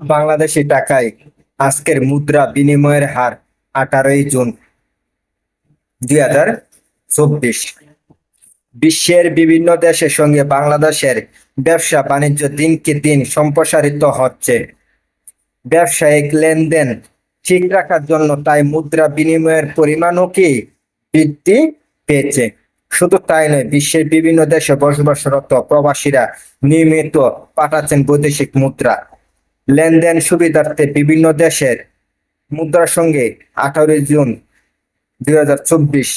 বাংলাদেশি টাকায় আজকের মুদ্রা বিনিময়ের হার আঠারোই জুন দুই হাজার চব্বিশ। বিশ্বের বিভিন্ন দেশের সঙ্গে বাংলাদেশের ব্যবসা বাণিজ্য দিনকে দিন সম্প্রসারিত হচ্ছে। ব্যবসায়িক লেনদেন ঠিক রাখার জন্য তাই মুদ্রা বিনিময়ের পরিমাণও কি বৃদ্ধি পেয়েছে? শুধু তাই নয়, বিশ্বের বিভিন্ন দেশে বসবাসরত প্রবাসীরা নিয়মিত পাঠাচ্ছেন বৈদেশিক মুদ্রা। লেনদেন সুবিধার্থে বিভিন্ন দেশের মুদ্রার সঙ্গে আঠারোই জুন দুই হাজার চব্বিশ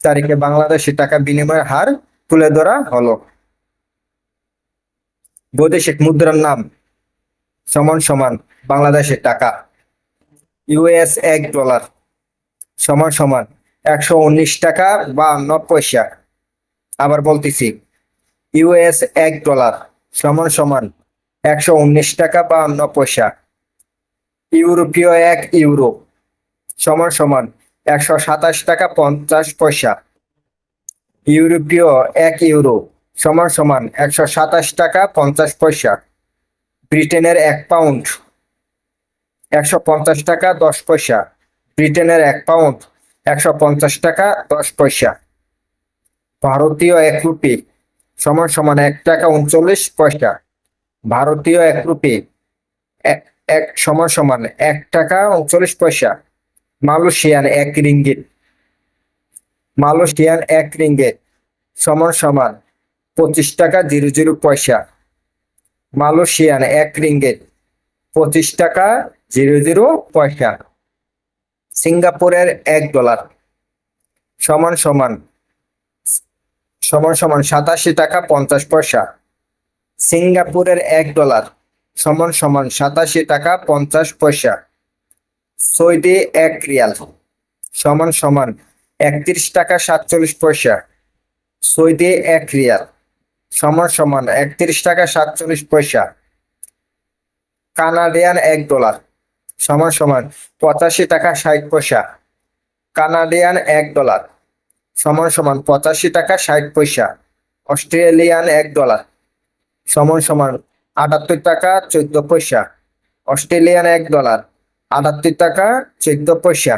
তারিখে বাংলাদেশি টাকা বিনিময়ের হার তুলে ধরা হলো। বৈদেশিক মুদ্রার নাম সমান সমান বাংলাদেশের টাকা, ইউএস এক ডলার, সমান সমান একশো উনিশ টাকা বাহান্ন পয়সা। আবার বলতেছি, ইউএস এক ডলার, সমান সমান একশো উনিশ টাকা বাহান্ন পয়সা। ইউরোপীয় এক ইউরো, সমান সমান একশো সাতাশ টাকা পঞ্চাশ পয়সা। ইউরোপীয় এক ইউরো, সমান সমান একশো সাতাশ টাকা পঞ্চাশ পয়সা। ব্রিটেনের এক পাউন্ড, একশো পঞ্চাশ টাকা দশ পয়সা। ব্রিটেনের এক পাউন্ড একশো পঞ্চাশ টাকা, দশ পয়সা। ভারতীয় এক রুপি সমান সমান এক টাকা উনচল্লিশ পয়সা। ভারতীয় এক রুপি এক- সমান সমান এক টাকা উনচল্লিশ পয়সা। মালয়েশিয়ান এক রিঙ্গিত। মালয়েশিয়ান এক রিঙ্গিত সমান সমান পঁচিশ টাকা জিরো জিরো পয়সা। মালয়েশিয়ান এক রিঙ্গিত পঁচিশ টাকা জিরো জিরো পয়সা। সিঙ্গাপুরের এক ডলার। সমান সমান সমান সমান সাতাশি টাকা পঞ্চাশ পয়সা। সিঙ্গাপুরের এক ডলার, সমান সমান সাতাশি টাকা পঞ্চাশ পয়সা। সৌদি এক রিয়াল, সমান সমান একত্রিশ টাকা সাতচল্লিশ পয়সা। সৌদি এক রিয়াল, সমান সমান একত্রিশ টাকা সাতচল্লিশ পয়সা। কানাডিয়ান এক ডলার সমান সমান পঁচাশি টাকা ষাট পয়সা। কানাডিয়ান এক ডলার, সমান সমান পঁচাশি টাকা ষাট পয়সা। অস্ট্রেলিয়ান এক ডলার, সমান সমান আটাত্তর টাকা চোদ্দ পয়সা। অস্ট্রেলিয়ান এক ডলার, আটাত্তর টাকা চোদ্দ পয়সা।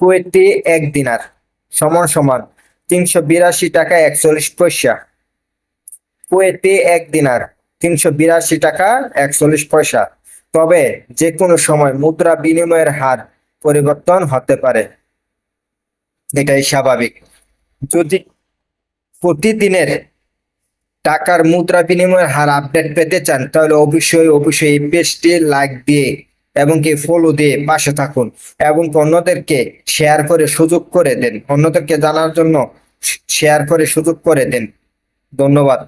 কুয়েতি এক দিনার, সমান সমান তিনশো বিরাশি টাকা একচল্লিশ পয়সা। কুয়েতি এক দিনার তিনশো বিরাশি টাকা একচল্লিশ পয়সা। তবে যে কোনো সময় মুদ্রা বিনিময়ের হার পরিবর্তন হতে পারে। এটাই স্বাভাবিক। যদি প্রতিদিনের টাকার মুদ্রা বিনিময়ের হার আপডেট পেতে চান, তাহলে অবশ্যই অবশ্যই পেজটি লাইক দিয়ে এবং কি ফলো দিয়ে পাশে থাকুন এবং অন্যদেরকে শেয়ার করে সুযোগ করে দেন। অন্যদেরকে জানার জন্য শেয়ার করে সুযোগ করে দেন। ধন্যবাদ।